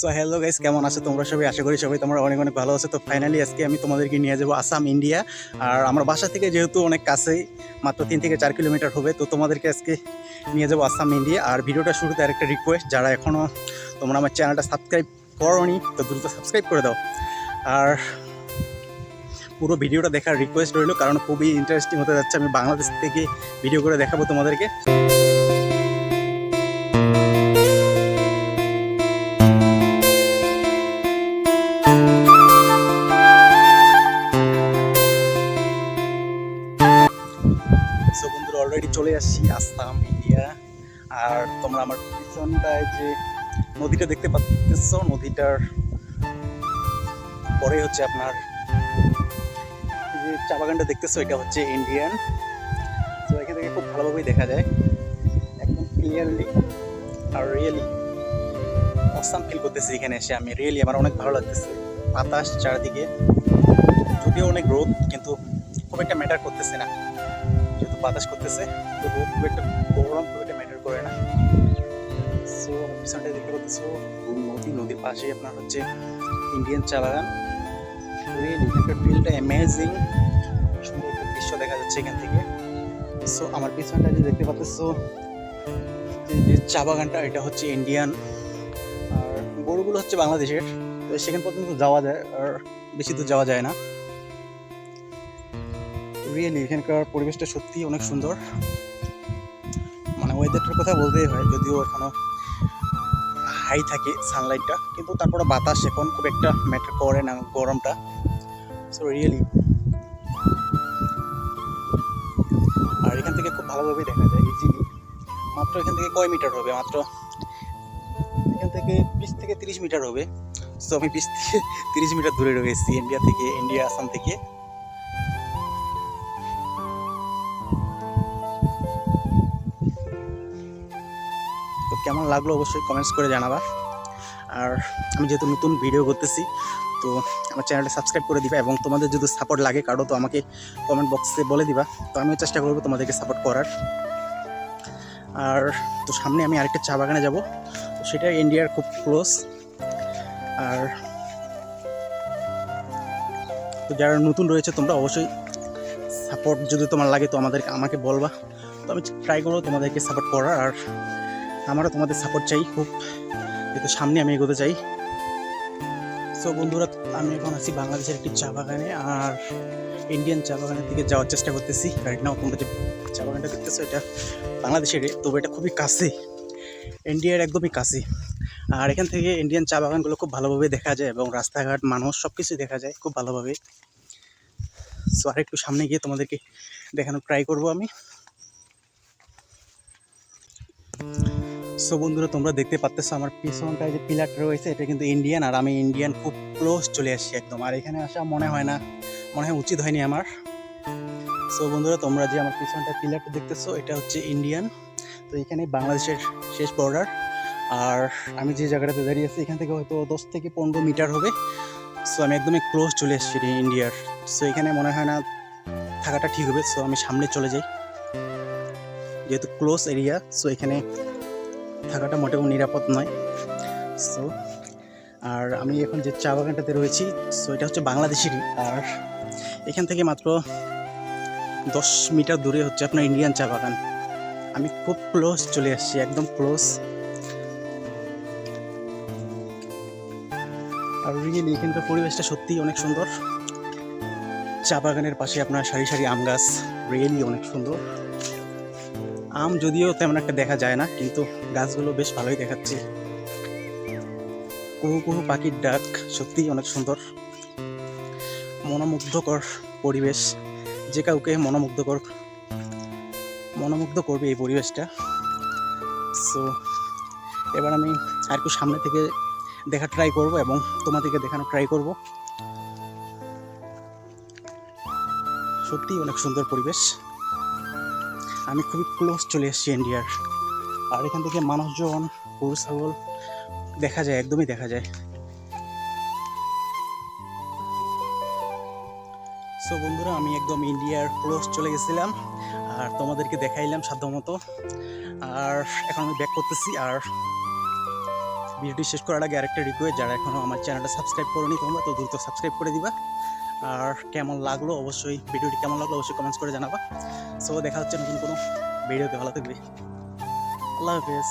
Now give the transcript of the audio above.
So hello guys কেমন আছো তোমরা সবাই? আশা করি সবাই তোমরা অনেক অনেক ভালো আছো। তো ফাইনালি আজকে আমি তোমাদেরকে নিয়ে যাব আসাম ইন্ডিয়া আর আমার বাসা থেকে যেহেতু অনেক কাছেই, মাত্র তিন থেকে চার কিলোমিটার হবে, তো তোমাদেরকে আজকে নিয়ে যাব আসাম ইন্ডিয়া আর ভিডিওটা শুরুতে আরেকটা রিকোয়েস্ট যারা এখনও তোমরা আমার চ্যানেলটা সাবস্ক্রাইব করোনি, তো দ্রুত সাবস্ক্রাইব করে দাও। আর পুরো ভিডিওটা দেখার রিকোয়েস্ট রইল, কারণ খুবই ইন্টারেস্টিং হতে যাচ্ছে। আমি বাংলাদেশ থেকে ভিডিও করে দেখাবো তোমাদেরকে। চলে আসছি আসাম, ইন্ডিয়া। আর তোমরা আমার পিছনটায় যে নদীটা দেখতে পাচ্ছ, নদীটার পরে হচ্ছে আপনার যে চা বাগানটা দেখতেছো, এটা হচ্ছে ইন্ডিয়ান তো এখান থেকে খুব ভালোভাবেই দেখা যায়। একদম ক্লিয়ারলি আর রিয়েলি অসাম ফিল করতেছি এখানে এসে আমি। রিয়েলি আমার অনেক ভালো লাগতেছে। বাতাস চারিদিকে। যদিও অনেক রোদ, কিন্তু খুব একটা ম্যাটার করতেছে না। যেহেতু বাতাস করতেছে। তো খুব একটা গরম, খুব একটা ম্যাটার করে না। সো পিছনটা দেখতে পাচ্ছ নদী, নদীর পাশেই আপনার হচ্ছে ইন্ডিয়ান চা বাগান এখানকার ফিলটা অ্যামেজিং সুন্দর একটা দৃশ্য দেখা যাচ্ছে এখান থেকে। সো আমার পিছনটা যে দেখতে পাচ্ছ যে চা বাগানটা, এটা হচ্ছে ইন্ডিয়ান আর গরুগুলো হচ্ছে বাংলাদেশের। তো সেখান পর্যন্ত যাওয়া যায়, আর বেশি দূর যাওয়া যায় না। রিয়েলি এখানকার পরিবেশটা সত্যি অনেক সুন্দর। মানে ওয়েদারটার কথা বলতেই হয় যদিও এখনও হাই থাকে সানলাইটটা কিন্তু তারপরে বাতাস এখন খুব একটা ম্যাটার করে না গরমটা। সো রিয়েলি আর এখান থেকে খুব ভালোভাবে দেখা যায় ইজিলি মাত্র এখান থেকে কয় মিটার হবে? মাত্র এখান থেকে বিশ থেকে তিরিশ মিটার হবে। সো আমি বিশ থেকে তিরিশ মিটার দূরে রয়েছি ইন্ডিয়া থেকে ইন্ডিয়া আসাম থেকে। কেমন লাগল অবশ্যই কমেন্টস করে জানাবা। আর আমি যেহেতু নতুন ভিডিও করতেছি, তো আমার চ্যানেলটা সাবস্ক্রাইব করে দিবা এবং তোমাদের যদি সাপোর্ট লাগে কারও, তো আমাকে কমেন্ট বক্সে বলে দিবা। তো আমিও চেষ্টা করব তোমাদেরকে সাপোর্ট করার। আর তো সামনে আমি আরেকটা চা বাগানে যাব। তো সেটা ইন্ডিয়ার খুব ক্লোজ আর তো যারা নতুন রয়েছে, তোমরা অবশ্যই সাপোর্ট যদি তোমার লাগে, তো আমাদেরকে, আমাকে বলবা। তো আমি ট্রাই করব তোমাদেরকে সাপোর্ট করার। আর আমারও তোমাদের সাপোর্ট চাই, খুব। যেহেতু সামনে আমি এগোতে চাই। সো বন্ধুরা, আমি এখন আছি বাংলাদেশের একটি চা বাগানে আর ইন্ডিয়ান চা বাগানের দিকে যাওয়ার চেষ্টা করতেছি। রাইট নাও তোমরা যে চা বাগানটা দেখতেছো, এটা বাংলাদেশের তবে এটা খুবই কাছে। ইন্ডিয়ার একদমই কাছে। আর এখান থেকে ইন্ডিয়ান চা বাগানগুলো খুব ভালোভাবে দেখা যায় এবং রাস্তাঘাট, মানুষ সব কিছুই দেখা যায় খুব ভালোভাবে। সো আর একটু সামনে গিয়ে তোমাদেরকে দেখানোর ট্রাই করব আমি। সো বন্ধুরা, তোমরা দেখতে পাচ্তেছো আমার পিছনটায় যে পিলারটা রয়েছে, এটা কিন্তু ইন্ডিয়ান আর আমি ইন্ডিয়ান খুব ক্লোজ চলে আসছি একদম। আর এখানে আসা মনে হয় না, মনে হয় উচিত হয়নি আমার। সো বন্ধুরা, তোমরা যে আমার পিছনটা পিলারটা দেখতেছো, এটা হচ্ছে ইন্ডিয়ান তো এখানে বাংলাদেশের শেষ বর্ডার আর আমি যে জায়গাটাতে দাঁড়িয়ে আছি, এখান থেকে হয়তো দশ থেকে পনেরো মিটার হবে। সো আমি একদমই ক্লোজ চলে এসেছি ইন্ডিয়ার সো এখানে মনে হয় না থাকাটা ঠিক হবে, সো আমি সামনে চলে যাই। যেহেতু ক্লোজ এরিয়া সো এখানে থাকাটা মোটেও নিরাপদ নয়। সো আর আমি এখন যে চা বাগানটাতে রয়েছি সো এটা হচ্ছে বাংলাদেশেরই। আর এখান থেকে মাত্র দশ মিটার দূরে হচ্ছে আপনার ইন্ডিয়ান চা বাগান। আমি খুব ক্লোজ চলে আসছি, একদম ক্লোজ আর রিয়েলি এখানকার পরিবেশটা সত্যিই অনেক সুন্দর। চা বাগানের পাশে আপনার সারি সারি আম গাছ রিয়েলি অনেক সুন্দর। আম যদিও তেমন একটা দেখা যায় না, কিন্তু গাছগুলো বেশ ভালোই দেখাচ্ছে। কুহু কুহু পাখির ডাক সত্যিই অনেক সুন্দর। মনোমুগ্ধকর পরিবেশ, যে কাউকে মনোমুগ্ধকর, মনোমুগ্ধ করবে এই পরিবেশটা। সো এবার আমি আর একটু সামনে থেকে দেখা ট্রাই করব এবং তোমাদেরকে দেখানো ট্রাই করব। সত্যিই অনেক সুন্দর পরিবেশ। আমি খুবই ক্লোজ চলে এসেছি ইন্ডিয়ার আর এখান থেকে মানুষজন, গরু, ছাগল দেখা যায়, একদমই দেখা যায়। সো বন্ধুরা, আমি একদম ইন্ডিয়ার ক্লোজ চলে গেছিলাম আর তোমাদেরকে দেখাইলাম সাধ্যমতো। আর এখন আমি ব্যাক করতেছি আর ভিডিওটি শেষ করার আগে আরেকটা রিকোয়েস্ট যারা এখনও আমার চ্যানেলটা সাবস্ক্রাইব করোনি, তোমরা তো দ্রুত সাবস্ক্রাইব করে দিবা। আর কেমন লাগল? অবশ্যই ভিডিওটি কেমন লাগল অবশ্যই কমেন্টস করে জানাবা। সো দেখা হচ্ছে নতুন কোনো ভিডিওতে ভালো থাকবে। আল্লাহ হাফেজ।